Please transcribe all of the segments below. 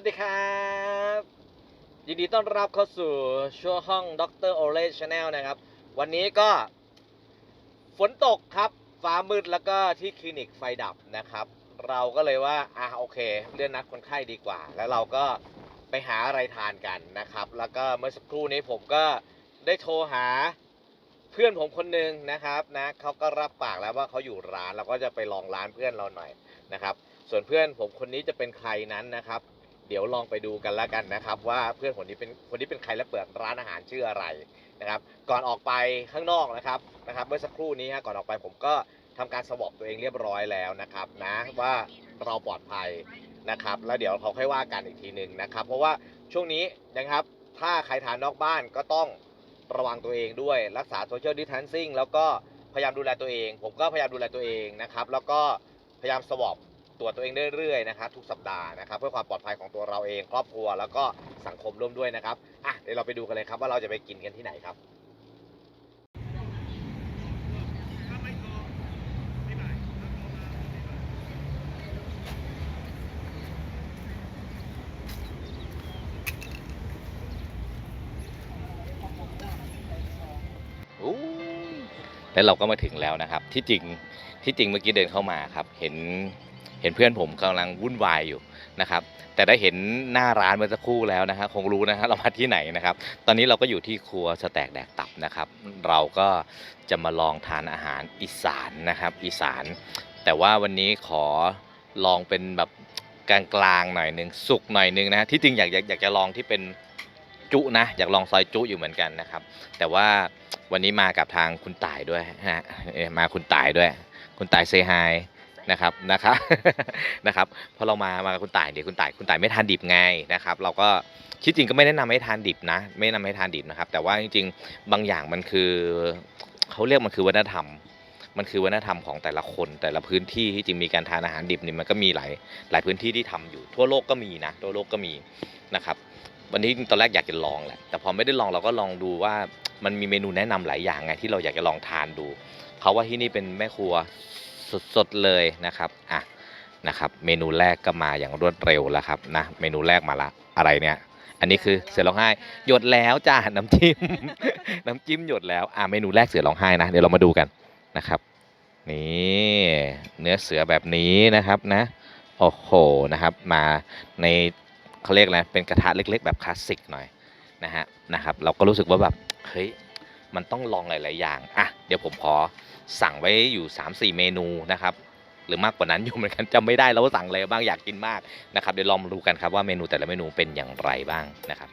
วัสดีครับยินดีต้อนรับเข้าสู่ช่วงห้องด็อกเตอร์โอเลชแนลนะครับ วันนี้ก็ฝนตกครับฟ้ามืดแล้วก็ที่คลินิกไฟดับนะครับ เราก็เลยว่าอะโอเค เลื่อนนัดคนไข้ดีกว่า แล้วเราก็ไปหาอะไรทานกันนะครับ แล้วก็เมื่อสักครู่นี้ผมก็ได้โทรหาเพื่อนผมคนหนึ่งนะครับนะเขาก็รับปากแล้วว่าเขาอยู่ร้านเราก็จะไปลองร้านเพื่อนเราหน่อยนะครับ ส่วนเพื่อนผมคนนี้จะเป็นใครนั้นนะครับ เดี๋ยวลองไปดูกันแล้วกันนะครับ ว่าเพื่อนคนนี้เป็นคนนี้เป็นใครและเปิดร้านอาหารชื่ออะไรนะครับ ก่อนออกไปข้างนอกนะครับนะครับ เมื่อสักครู่นี้ฮะก่อนออกไปผมก็ทำการสวอปตัวเองเรียบร้อยแล้วนะครับนะว่าเราปลอดภัยนะครับ แล้วเดี๋ยวเขาค่อยว่ากันอีกทีหนึ่งนะครับ เพราะว่าช่วงนี้นะครับ ถ้าใครทานนอกบ้านก็ต้องระวังตัวเองด้วยรักษาโซเชียลดิส a ทนซิ่งแล้วก็พยายามดูแลตัวเอง ผมก็พยายามดูแลตัวเองนะครับ แล้วก็พยายามสวอป ตรวจตัวเองเรื่อยๆนะครับทุกสัปดาห์นะครับเพื่อความปลอดภัยของตัวเราเองครอบครัวแล้วก็สังคมร่วมด้วยนะครับอะเดี๋ยวเราไปดูกันเลยครับว่าเราจะไปกินกันที่ไหนครับอู้แล้วเราก็มาถึงแล้วนะครับ ที่จริงที่จริงเมื่อกี้เดินเข้ามาครับ เห็น เห็นเพื่อนผมกำลังวุ่นวายอยู่นะครับ แต่ได้เห็นหน้าร้านเมื่อสักครู่แล้วนะฮะคงรู้นะฮะเรามาที่ไหนนะครับ ตอนนี้เราก็อยู่ที่ครัวสแต็กแดกตับนะครับ เราก็จะมาลองทานอาหารอีสานนะครับ อีสาน แต่ว่าวันนี้ขอลองเป็นแบบกลางๆหน่อยหนึ่งสุกหน่อยหนึ่งนะที่จริงอยากอยากอยากจะลองที่เป็นจุนะอยากลองซอยจุอยู่เหมือนกันนะครับ แต่ว่าวันนี้มากับทางคุณต่ายด้วยฮะมาคุณต่ายด้วย คุณต่ายเซฮาย นะครับนะครับนะครับพอเรามามาคุณต่ายเดี๋ยวคุณต่ายคุณต่ายไม่ทานดิบไงนะครับ เราก็ที่จริงก็ไม่แนะนำให้ทานดิบนะ ไม่แนะนำให้ทานดิบนะครับ แต่ว่าจริง ๆ บางอย่างมันคือเขาเรียกมันคือวัฒนธรรม มันคือวัฒนธรรมของแต่ละคนแต่ละพื้นที่ที่จริงมีการทานอาหารดิบนี่มันก็มีหลายหลายพื้นที่ที่ทำอยู่ ทั่วโลกก็มีนะทั่วโลกก็มีนะครับ วันนี้ตอนแรกอยากจะลองแหละแต่พอไม่ได้ลองเราก็ลองดูว่ามันมีเมนูแนะนำหลายอย่างไงที่เราอยากจะลองทานดูเขาว่าที่นี่เป็นแม่ครัว สดๆเลยนะครับอะนะครับเมนูแรกก็มาอย่างรวดเร็วแล้วครับนะเมนูแรกมาละอะไรเนี่ยอันนี้คือเสือร้องไห้หยดแล้วจ้าน้ำจิ้ม น้ำจิ้มหยดแล้วอะเมนูแรกเสือร้องไห้นะเดี๋ยวเรามาดูกันนะครับนี่เนื้อเสือแบบนี้นะครับนะโอ้โหนะครับมาในเขาเรียกอะไรเป็นกระทะเล็ก ๆ แบบคลาสสิกหน่อยนะฮะนะครับเราก็รู้สึกว่าแบบเฮ้ยมันต้องลองหลาย ๆ อย่างอะเดี๋ยวผมขอ สั่งไว้อยู่ 3-4 เมนูนะครับหรือมากกว่านั้นอยู่เหมือนกันจำไม่ได้แล้วว่าสั่งอะไรบ้างอยากกินมากนะครับเดี๋ยวลองมาดูกันครับว่าเมนูแต่ละเมนูเป็นอย่างไรบ้างนะครับ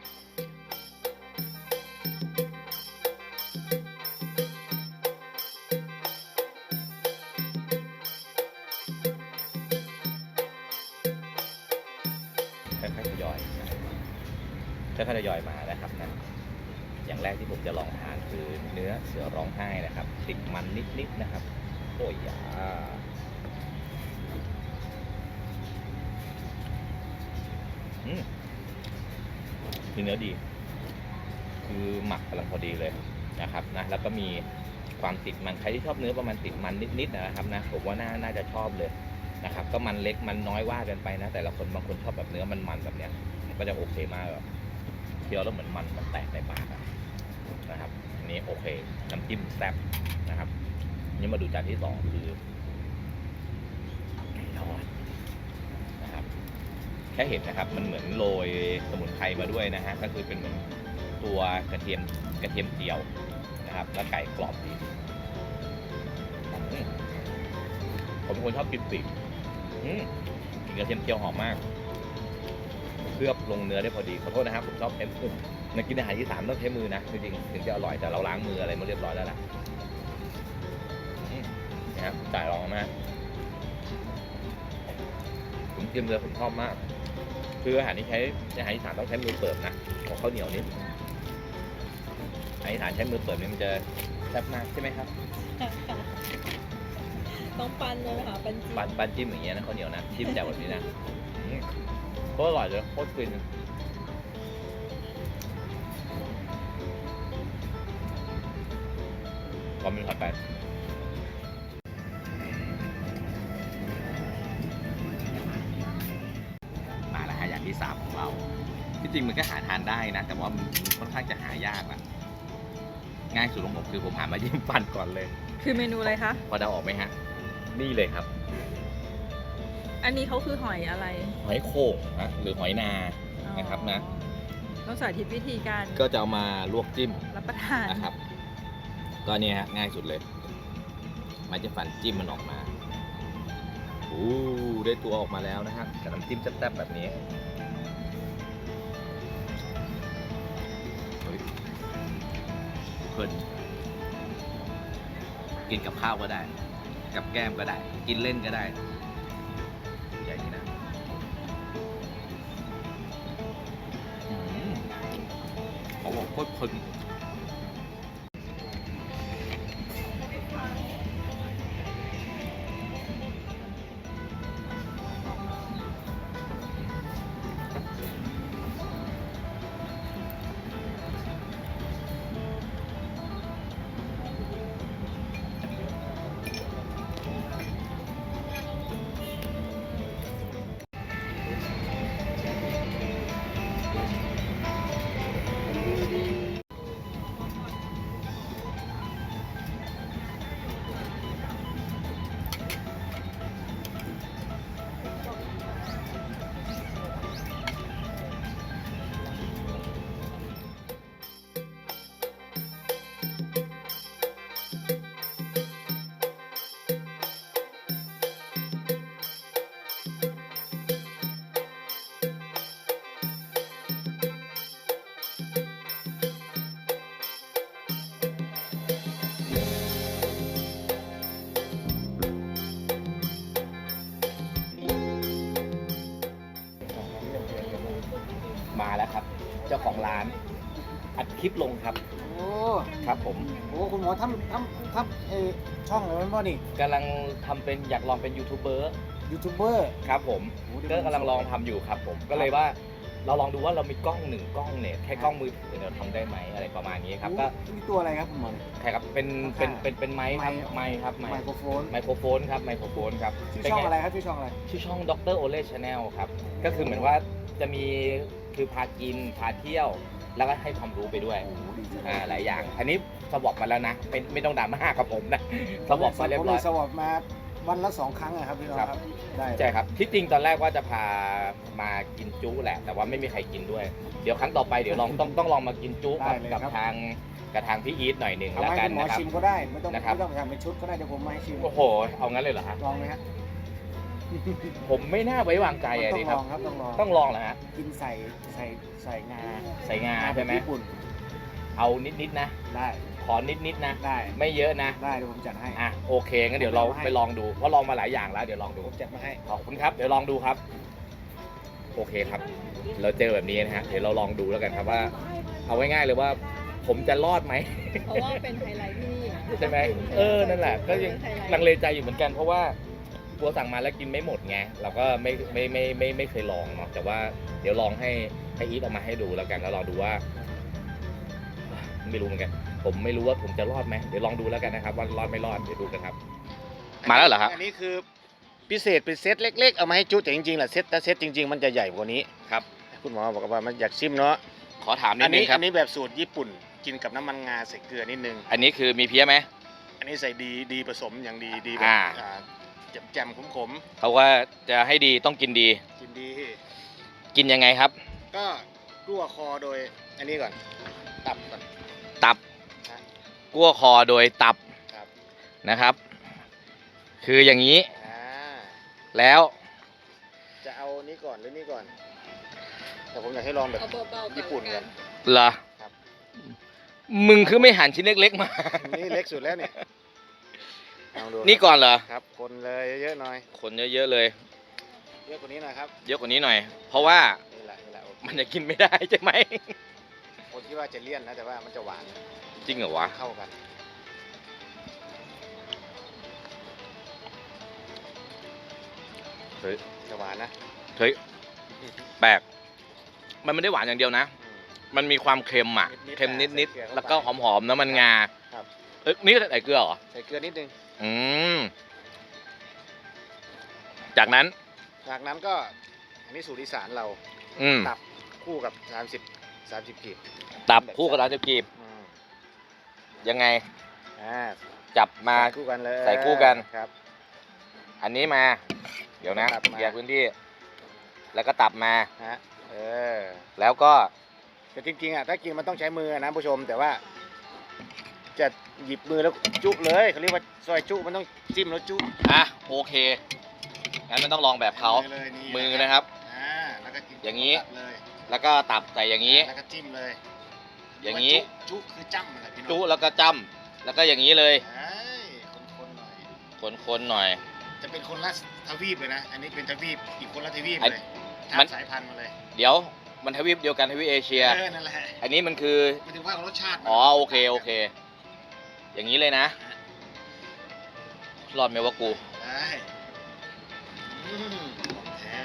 ค่อยๆทยอยค่อยๆทยอยมานะครับนะอย่าง แรกที่ผมจะลองทานคือเนื้อเสือร้องไห้นะครับ ติดมันนิดๆนะครับ โอ้ยยาอืมคือเนื้อดี คือหมักกำลังพอดีเลยนะครับนะแล้วก็มีความติดมันใครที่ชอบเนื้อประมาณติดมันนิดๆนะครับนะผมว่าน่าน่าจะชอบเลยนะครับ ก็มันเล็กมันน้อยว่ากันไปนะ แต่ละคนบางคนชอบแบบเนื้อมันมันๆแบบเนี้ยมันก็จะโอเคมากแบบเคี้ยวแล้วเหมือนมันมันแตกในปากอะ นะครับ อันนี้โอเค น้ำจิ้มแซ่บนะครับ นี่มาดูจานที่สองคือไก่ทอดนะครับ แค่เห็นนะครับ มันเหมือนโรยสมุนไพรมาด้วยนะฮะ ก็คือเป็นเหมือนตัวกระเทียมกระเทียมเจียวนะครับ แล้วไก่กรอบดี ผมเป็นคนชอบกินปีกอืมกลิ่นกระเทียมเจียวหอมมากเคลือบลงเนื้อได้พอดี ขอโทษนะครับ ผมชอบใช้มือในกินอาหารที่สามต้องใช้มือนะจริงๆถึงจะอร่อยแต่เราล้างมืออะไรมาเรียบร้อยแล้วล่ะอืมนะครับจ่ายลองมากผมกินเลยผมชอบมาก คืออาหารที่ใช้อาหารที่สามต้องใช้มือเปิบนะของข้าวเหนียวนี่อาหารที่สามใช้มือเปิบนี่มันจะแซ่บมากใช่ไหมครับต้องปันเลยไหมคะปันจีปั้นปั้นจิ้มอย่างเงี้ยนะข้าวเหนียวนะจิ้มแจ่วแบบนี้นะอืมโคตรอร่อยเลยโคตรฟิน ง่ายสุดของผมคือผมหามายิ้มฟันก่อนเลย คือเมนูอะไรคะ พอเดาออกไหมฮะ นี่เลยครับ อันนี้เขาคือหอยอะไรหอยโข่งนะหรือหอยนาอ๋อนะครับนะ ต้องสาธิตวิธีการก็จะเอามาลวกจิ้มรับประทานนะครับ ก็เนี่ยฮะง่ายสุดเลยมันจะฟันจิ้มมันออกมาอู้ได้ตัวออกมาแล้วนะครับกับน้ำจิ้มแซ่บๆแบบนี้ เพลินกินกับข้าวก็ได้ กับแก้มก็ได้ กินเล่นก็ได้ใหญ่นี่นะเขาบอกโคตรเพลิน ลิปลงครับโอ้ครับผมโหคุณหมอทำทำทำเออช่องอะไรมันบ่นี่กำลังทำเป็นอยากลองเป็นยูทูบเบอร์ยูทูบเบอร์ครับผมโอ้เดี๋ยวก็กำลังลองทำอยู่ครับผมก็เลยว่าเราลองดูว่าเรามีกล้องหนึ่งกล้องเนี่ยแค่กล้องมือถือเราทำได้ไหมอะไรประมาณนี้ครับก็ โอ้นี่ตัวอะไรครับคุณหมอเนี่ยใช่ครับ เป็น เป็น เป็น เป็นไม้ครับ ไมค์ไม้ครับ ไม้ไมโครโฟนไมโครโฟนครับ ไมโครโฟนครับชื่อเป็นช่องไงอะไรครับชื่อช่องอะไร ชื่อช่องดรโอเล่ชาแนลครับ ก็คือเหมือนว่าจะมี คือพากิน พาเที่ยว แล้วก็ให้ความรู้ไปด้วยโอ้โหดีจังอ่าหลายอย่างอันนี้สวอปมาแล้วนะไม่ไม่ต้องดราม่ากับผมนะสวอปมาเรียบร้อยผมลสวอปมาวันละสองครั้งอะครับพี่น้องครับครับได้ใช่ครับที่จริงตอนแรกว่าจะพามากินจุแหละ แต่ว่าไม่มีใครกินด้วย เดี๋ยวครั้งต่อไปเดี๋ยวลองต้องต้องลองมากินจุกับกับทางกับทางพี่อีทหน่อยหนึ่งเอาแล้วมาให้กัคุนณหมอนะครับชิมก็ได้ไม่ต้องนะครับไม่ต้องทำเป็นชุดก็ได้เดี๋ยวผมมาให้ชิมโอ้โหเอางั้นเลยเหรอฮะลองไหมฮะ ผมไม่น่าไว้วางใจอะต้ดิองคลรับองครับต้องลองต้องลองเหรอฮะ กินใส่ใส่ใส่งาใส่งาใช่ไหม ญี่ปุ่นเอานิดๆนะ ได้ขอนิดๆนะ ได้ไม่เยอะนะ ได้เดี๋ยวผมจัดให้ อะโอเคงั้นเดี๋ยวเราไปลองดู เพราะลองมาหลายอย่างแล้ว เดี๋ยวลองดู ผมจัดมาให้ ขอบคุณครับ เดี๋ยวลองดูครับ โอเคครับ เราเจอแบบนี้นะฮะ เดี๋ยวเราลองดูแล้วกันครับว่า เอาง่ายๆเลยว่า ผมจะรอดไหม เพราะว่าเป็นไฮไลท์ที่นี่ใช่ไหมเออ นั่นแหละ ก็ยังลังเลใจอยู่เหมือนกันเพราะว่า กลัวสั่งมาแล้วกินไม่หมดไงเราก็ไม่ไม่ไม่ไม่ไม่เคยลองเนาะแต่ว่าเดี๋ยวลองให้ให้อีทเอามาให้ดูแล้วกันแล้วลองดูว่า ไม่รู้เหมือนกัน ผมไม่รู้ว่าผมจะรอดไหมเดี๋ยวลองดูแล้วกันนะครับ ว่ารอดไม่รอดเดี๋ยวดูกันครับ มาแล้วเหรอครับอันนี้คือพิเศษเป็นเซตเล็ก ๆ เอามาให้จุแต่จริงๆแหละเซตแต่เซตจริง ๆ มันจะใหญ่กว่านี้ครับ คุณหมอบอกว่ามันอยากชิมเนาะขอถามนิอัดนนึนี้งครัอับ นนี้แบบสูตรญี่ปุ่นกินกับน้ำมันงาใส่เกลือนิดนึง อันนี้คือมีเพี้ยไหม อันนี้ใส่ดีดีผสมอย่างดีดีแบอ่าบอ่า แจ่มๆขมเขาว่าจะให้ดีต้องกินดี ๆกินดีกินยังไงครับ ก็รั่วคอโดยอันนี้ก่อน ตับก่อน ตับครับ กั้วคอโดยตับครับนะครับ คืออย่างนี้อ่าแล้วจะเอานี้ก่อนหรือนี่ก่อน แต่ผมอยากให้ลองแบบ เอาเบาๆญี่ปุ่นก่อนเหรอครับ มึงคือไม่หั่นชิ้นเล็กๆมา นี่เล็กสุดแล้วเนี่ย ลองดูนี่ก่อนเหรอ ครับ คนเลยเยอะๆหน่อย คนเยอะๆเลย เยอะกว่านี้หน่อยครับ เยอะกว่านี้หน่อย เพราะว่านี่แหละนี่แหละโอเคมันจะกินไม่ได้ใช่ไหมผมคิดว่าจะเลี่ยนนะแต่ว่ามันจะหวานจริงเหรอวะ เข้ากัน เฮ้ย จะหวานนะเฮ้ยแปลกมันไม่ได้หวานอย่างเดียวนะ อืม มันมีความเค็มอะ นิดๆเค็มอะนิดใส่เกลือๆเข้าไปแล้วก็หอมๆน้ำมันงาครับ เอ้ยนี่ใส่เกลือเหรอ ใส่เกลือนิดนึง อืม จากนั้น จากนั้นก็อันนี้สูตรอีสานเราอืมตับคู่กับสามสิบสามสิบกีบตับคู่กับเราจะกีบอืมยังไง อ่าจับมา ใส่คู่กันเลยใส่คู่กัน ครับ อันนี้มา เดี๋ยวนะตับมา แยกพื้นที่ แล้วก็ตับมา ฮะเออแล้วก็แต่จริงๆอะถ้ากินมันต้องใช้มือนะผู้ชม แต่ว่า จะหยิบมือแล้วจุเลยเขาเรียกว่าซอยจุมันต้องจิ้มแล้วจุอะโอเคงั้นมันต้องลองแบบเขามือเลยนี่มือนะครับ อ่าแล้วก็กินอย่างนี้ ตับเลยแล้วก็ตับใส่อย่างนี้ แล้วก็จิ้มเลยอย่างนี้นี้จุจุคือจ้ำอะไรพี่น้องจุแล้วก็จ้ำแล้วก็อย่างนี้เลยเอ้ยคนๆหน่อยคนๆหน่อย จะเป็นคนละทวีปเลยนะ อันนี้เป็นทวีปอีกคนละทวีปอันเลยมัข้านมสายพันธุ์มาเลยเดี๋ยวมันทวีปเดียวกันทวีปเอเชีย เออนั่นแหละอันนี้มันคือหมายถึงว่ารสชาติมันอ๋อโอเคโอเค อย่างนี้เลยนะ รอดไหมวะกู ได้อืมของแท้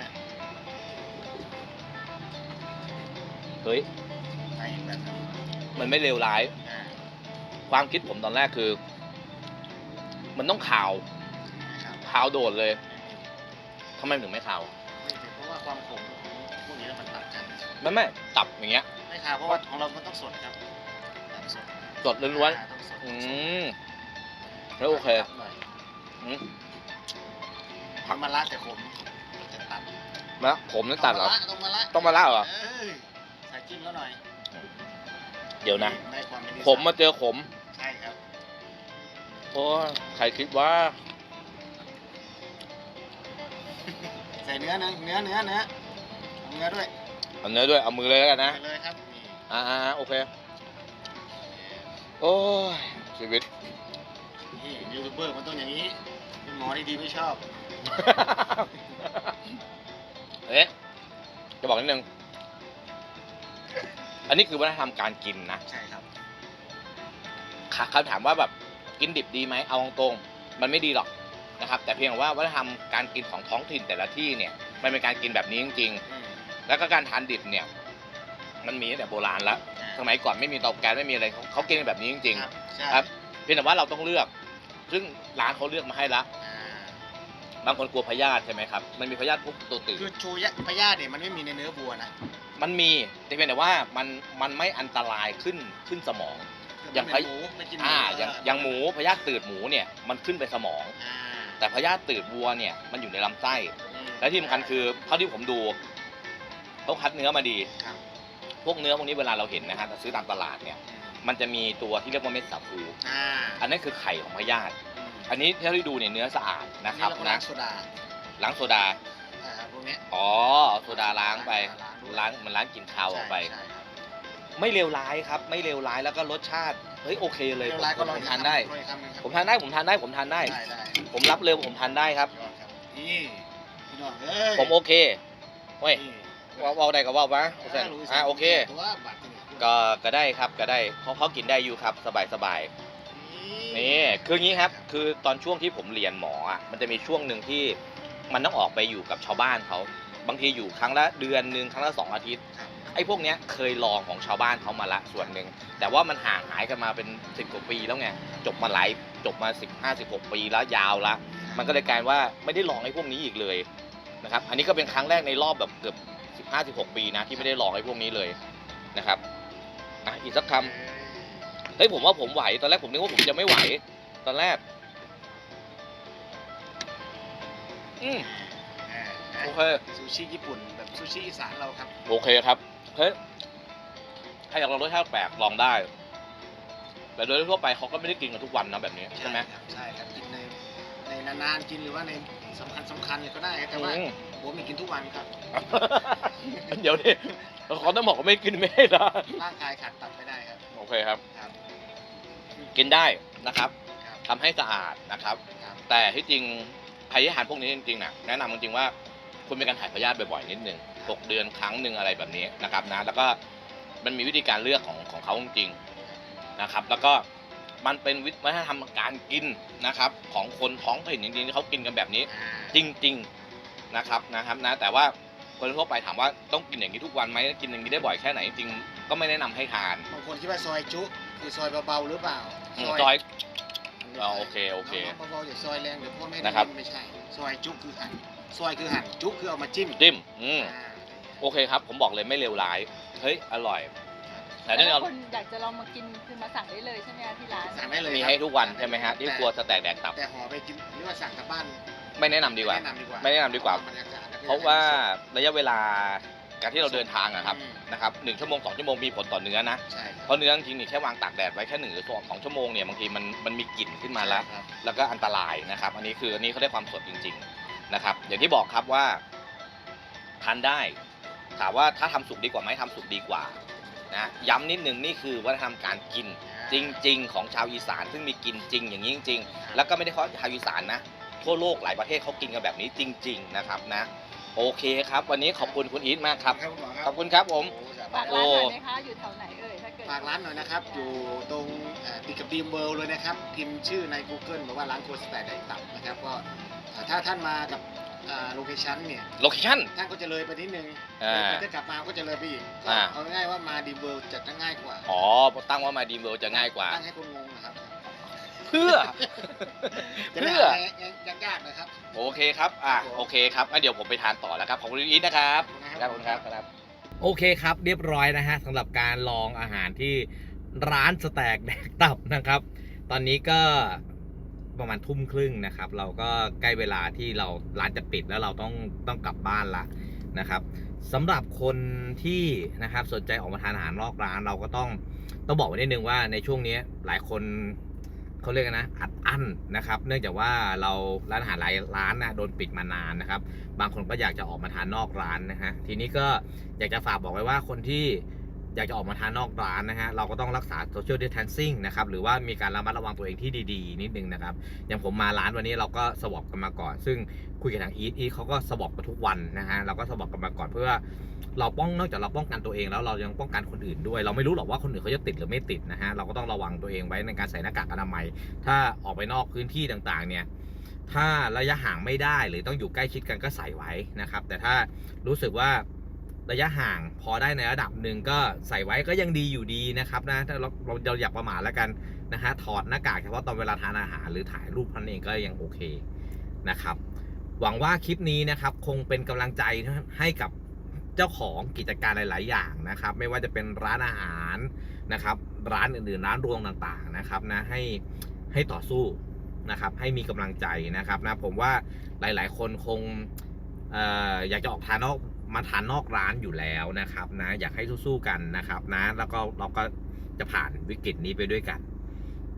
เฮ้ยใส่แบบนั้นมันไม่เลวร้าย อ่าความคิดผมตอนแรกคือ มันต้องขาว นะครับขาวโดดเลยทำไมถึงไม่ขาว ไม่ถึงเพราะว่าความขมของพวกนี้มันตัดกัน ไม่ไม่ตับอย่างเงี้ย ไม่ค่ะเพราะว่าของเรามันต้องสดครับตัดสด สดล้วนอ่าต้องสดๆอืมแล้วโอเคตัดหน่อยอืมผักมะระแต่ขมจะตัดแล้วผมนั่นตัดเหรอ ต้องมะระต้องมะระเหรอเอ้ยใส่จิ้มแล้วหน่อย เดี๋ยวนะได้ความเป็นอีสนผมมาเจอขม ใช่ครับ โอ้ยใครคิดว่า ใส่เนื้อเนื้อเนื้อเนื้อเนื้อเอาเนื้อด้วย เอาเนื้อด้วย เอามือเลยแล้วกันนะใส่เลยครับนี่อ่าๆโอเค โอ้ยชีวิต นี่ยูทูบเบอร์มันต้องอย่างนี้เป็นหมอที่ดีไม่ชอบ เอ๊ะจะบอกนิดนึง อันนี้คือวัฒนธรรมการกินนะใช่ครับค่ะคำถามว่าแบบกินดิบดีไหมเอาตรงๆมันไม่ดีหรอกนะครับ แต่เพียงว่าวัฒนธรรมการกินของท้องถิ่นแต่ละที่เนี่ยมันเป็นการกินแบบนี้จริงอืมๆแล้วก็การทานดิบเนี่ย มันมีตั้งแต่โบราณแล้ว สมัยก่อนไม่มีเตาแก๊สไม่มีอะไรเขาเขากินกันแบบนี้จริงครับใช่ๆครับเพียงแต่ว่าเราต้องเลือก ซึ่งร้านเขาเลือกมาให้ละ อ่าบางคนกลัวพยาธิใช่ไหมครับ มันมีพยาธิพวกตัวตืดคือชูยะพยาธิเนี่ยมันไม่มีในเนื้อวัวนะมันมีแต่เพียงแต่ว่ามันมันไม่อันตรายขึ้นขึ้นสมองอย่างไม่เป็นหมูไม่กินหมูอ่าอย่างอย่างหมูพยาธิตืดหมูเนี่ยมันขึ้นไปสมอง อ่าแต่พยาธิตืดวัวเนี่ยมันอยู่ในลำไส้ อืมและที่สำคัญคือเท่าที่ผมดูเขาคัดเนื้อมาดี ครับ พวกเนื้อพวกนี้เวลาเราเห็นนะฮะซื้อตามตลาดเนี่ย มันจะมีตัวที่เรียกว่าเม็ดสาคูอ่าอันนั้นคือไข่ของพยาธิอืมอันนี้เท่าที่ดูเนี่ยเนื้อสะอาดนะครับอัเราก็นะล้างโซดาล้างโซดาอ่าพวกเนี้ยอ๋อโซดาล้างไปล้างด้วยล้างมันล้างกลิ่นคาวออกไปใช่ใช่ครับไม่เลวร้ายครับ ไม่เลวร้ายแล้วก็รสชาติเฮ้ยโอเคเลยเวผมลาก็ลองผมทานได้ลองอีกคำหนึ่งครับผมทานได้ ผมทานได้ผมทานได้ได้ได้ ผมรับเลยว่าผมทานได้ครับยอดครับนี่พี่น้องเอ้ยผมโอเคเว้ย นี่ว่าว่าได้ก็ว่าปะอ่ารู้สึกอ่าโอเคตัวบัตรเนี่ยก็ก็ได้ครับก็ได้เขาเขากินได้อยู่ครับ สบายสบายนี่คืออย่างนี้ครับ คือตอนช่วงที่ผมเรียนหมออะมันจะมีช่วงหนึ่งที่มันต้องออกไปอยู่กับชาวบ้านเขาบางทีอยู่ครั้งละเดือนหนึ่งครั้งละสองอาทิตย์ครับไอ้พวกเนี้ยเคยลองของชาวบ้านเขามาละส่วนหนึ่งแต่ว่ามันห่างหายกันมาเป็นสิบกว่าปีแล้วไงจบมาหลายจบมาสิบห้าสิบหกปีแล้วยาวละ มันก็เลยกลายว่าไม่ได้ลองไอ้พวกนี้อีกเลยนะครับ อันนี้ก็เป็นครั้งแรกในรอบแบบเกือบ สิบห้าสิบหกปีนะที่ไม่ได้ลองไอ้พวกนี้เลยนะครับอะอีกสักคำเฮ้ยผมว่าผมไหวตอนแรกผมนึกว่าผมจะไม่ไหว ตอนแรก อืมอ่าโอเคซูชิญี่ปุ่นแบบซูชิอีสานเราครับ โอเคครับเฮ้ยถ้าอยากลองรสชาติแปลกลองได้ แต่โดยทั่วไปเขาก็ไม่ได้กินกันทุกวันนะแบบนี้ใช่ไหมครับใช่ครับกินในในนานๆกินหรือว่าในสำคัญสำคัญเลยก็ได้ครับแต่ว่า อืมผมมีกินทุกวันครับ เดี๋ยวดิเขาต้องบอกว่าไม่กินไม่ได้นะร่างกายขาดตับไม่ได้ครับ โอเคครับ ครับ กินได้นะครับครับ ทำให้สะอาดนะครับ ครับ แต่ที่จริงภัยอาหารพวกนี้จริงๆนะแนะนำจริงๆว่าคุณมีการถ่ายพยาธิบ่อยๆนิดนึงหกเดือนครั้งหนึ่งอะไรแบบนี้นะครับนะแล้วก็มันมีวิธีการเลือกของของเขาจริงๆนะครับ แล้วก็มันเป็นวิวัฒนธรรมการกินนะครับ ของคนท้องถิ่นจริงๆที่เขากินกันแบบนี้อ่าจริงๆ นะครับนะครับนะแต่ว่าคนทั่วไปถามว่าต้องกินอย่างนี้ทุกวันไหมกินอย่างนี้ได้บ่อยแค่ไหนจริงๆก็ไม่แนะนำให้ทานบางคนคิดว่าซอยจุคือซอยเบาๆหรือเปล่าอืมจอยอ๋อโอเคโอเค น้งๆเบาๆอย่าซอยแรงเดี๋ยวพ่อแม่ได้นะครับ ยิไม่ใช่ ซอยจุคือหั่นซอยคือหั่นจุคือเอามาจิ้มจิ้มอืม อ่า โอเคครับ ผมบอกเลยไม่เลวร้าย เฮ้ย อร่อย แต่แต่แน่นอถ้านคนอยากจะลองมากินคือมาสั่งได้เลยใช่ไหมคะที่ร้าน สั่งได้เลยมีครับให้ทุกวันใช่ไหมฮะที่ครัวสแต็กแดกตับแต่ห่อไปกินหรือว่าสั่งกลับบ้าน ไม่แนะนำดีกว่า แนะนำดีกว่าไม่แนะนำดีกว่าบรรยากาศแล้ก็เพราะว่าระยะเวลาการที่เราเดินทางอะครับอืมนะครับหนึ่งชั่วโมงสองชั่วโมงมีผลต่อเนื้อนะ ใช่ครับเพราะเนื้อจริงๆนี่แค่วางตากแดดไว้แค่หนึ่งหรือสองชั่วโมงเนี่ยบางทีมันมันมีกลิ่นขึ้นมาแล้วใช่ครับแล้วก็อันตรายนะครับ อันนี้คืออันนี้เขาได้ความสดจริง ๆนะครับ อย่างที่บอกครับว่าทานได้ ถามว่าถ้าทำสุกดีกว่าไหมทำสุกดีกว่านะย้ำนิดนึงนี่คือวัฒนธรรมการกินจริง ๆ ของชาวอีสาน ซึ่งมีกินจริงอย่างนี้จริงๆแล้วก็ไม่ได้เฉพาะชาวอีสานนะ ทั่วโลกหลายประเทศเขากินกันแบบนี้จริง ๆ นะครับนะ โอเคครับ วันนี้ขอบคุณคุณอีทมากครับ ครับคุณหมอขอบคุณครับผม โอ้สฝาบากยร้านหน่อยไหมคะ อยู่แถวไหนเอ่ย ถ้าเกิดฝากร้านหน่อยนะครับ อยู่ตรงเอ่อติดกับดีมเวิลด์เลยนะครับ พิมพ์ชื่อใน Google บอกว่าร้านโครัวสแตกได้ตับนะครับ ก็เอ่อถ้าท่านมากับโลเคชั่นเนี่ย โลเคชั่น ท่านก็จะเลยไปนิดนึงอ่าแต่ถ้ากลับมาก็จะเลยไปอีกก็อ่า เอาง่ายๆว่ามาดีเวิลด์จะง่ายกว่า อ๋อตั้งว่ามาดีเวลจะง่ายกว่า ตั้งให้คนงงนะครับ เพื่อ จะได้เพื่อ หายากๆนะครับ โอเคครับ อะครับผมโอเคครับงั้นเดี๋ยวผมไปทานต่อแล้วครับ ขอบคุณอีทนะครับ ขอบคุณครับ ครับ โอเคครับ เรียบร้อยนะฮะสำหรับการลองอาหารที่ร้านสแต็กแดกตับนะครับ ตอนนี้ก็ประมาณทุ่มครึ่งนะครับ เราก็ใกล้เวลาที่เราร้านจะปิดแล้วเราต้องต้องกลับบ้านละนะครับสำหรับคนที่นะครับสนใจออกมาทานอาหารนอกร้านเราก็ต้องต้องบอกไว้นิดนึงว่าในช่วงนี้หลายคน เขาเรียกกันนะอัดอั้นนะครับ เนื่องจากว่าเราร้านอาหารหลายร้านนะโดนปิดมานานนะครับ บางคนก็อยากจะออกมาทานนอกร้านนะฮะทีนี้ก็อยากจะฝากบอกไว้ว่าคนที่ อยากจะออกมาทานนอกร้านนะฮะเราก็ต้องรักษา social distancing นะครับหรือว่ามีการระมัดระวังตัวเองที่ดีๆ นิดนึงนะครับ อย่างผมมาร้านวันนี้เราก็สวอปกันมาก่อน ซึ่งคุยกับทางอีทอีทเขาก็สวอปกันทุกวันนะฮะเราก็สวอปกันมาก่อนเพื่อ เราป้องนอกจากเราป้องกันตัวเองแล้วเรายังป้องกันคนอื่นด้วย เราไม่รู้หรอกว่าคนอื่นเขาจะติดหรือไม่ติดนะฮะเราก็ต้องระวังตัวเองไว้ในการใส่หน้ากากอนามัย ถ้าออกไปนอกพื้นที่ต่างๆ เนี่ยถ้าระยะห่างไม่ได้หรือต้องอยู่ใกล้ชิดกันก็ใส่ไว้นะครับ แต่ถ้ารู้สึกว่า ระยะห่างพอได้ในระดับหนึ่งก็ใส่ไว้ก็ยังดีอยู่ดีนะครับนะถ้าเราเราเราอยากประมาทแล้วกันนะฮะถอดหน้ากากเฉพาะตอนเวลาทานอาหารหรือถ่ายรูปเท่านั้นเองก็ยังโอเคนะครับ หวังว่าคลิปนี้นะครับคงเป็นกำลังใจให้กับเจ้าของกิจการหลาย ๆ อย่างนะครับ ไม่ว่าจะเป็นร้านอาหารนะครับ ร้านอื่น ๆ ร้านรวงต่าง ๆ นะครับนะให้ให้ต่อสู้นะครับให้มีกำลังใจนะครับนะผมว่าหลาย ๆ คนคงอออยากจะออกทานนอก มาทานนอกร้านอยู่แล้วนะครับนะ อยากให้สู้ๆกันนะครับนะ แล้วก็เราก็จะผ่านวิกฤตนี้ไปด้วยกัน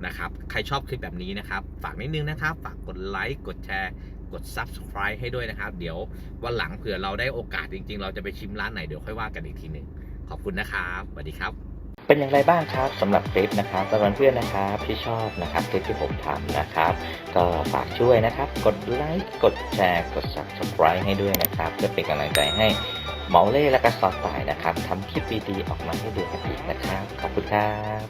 นะครับ ใครชอบคลิปแบบนี้นะครับ ฝากนิดนึงนะครับ ฝากกดไลค์ กดแชร์ กด subscribe ให้ด้วยนะครับ เดี๋ยววันหลังเผื่อเราได้โอกาสจริง ๆ เราจะไปชิมร้านไหนเดี๋ยวค่อยว่ากันอีกทีหนึ่งขอบคุณนะครับสวัสดีครับ เป็นอย่างไรบ้างครับสำหรับคลิปนะครับสำหรับเพื่อนนะครับที่ชอบนะครับคลิปที่ผมทำนะครับ ก็ฝากช่วยนะครับ กดไลค์กดแชร์กด subscribe ให้ด้วยนะครับ เพื่อเป็นกำลังใจให้หมอเล่และก็ซอสตายนะครับทำคลิปดีๆออกมาให้ดูกันอีกนะครับ ขอบคุณครับ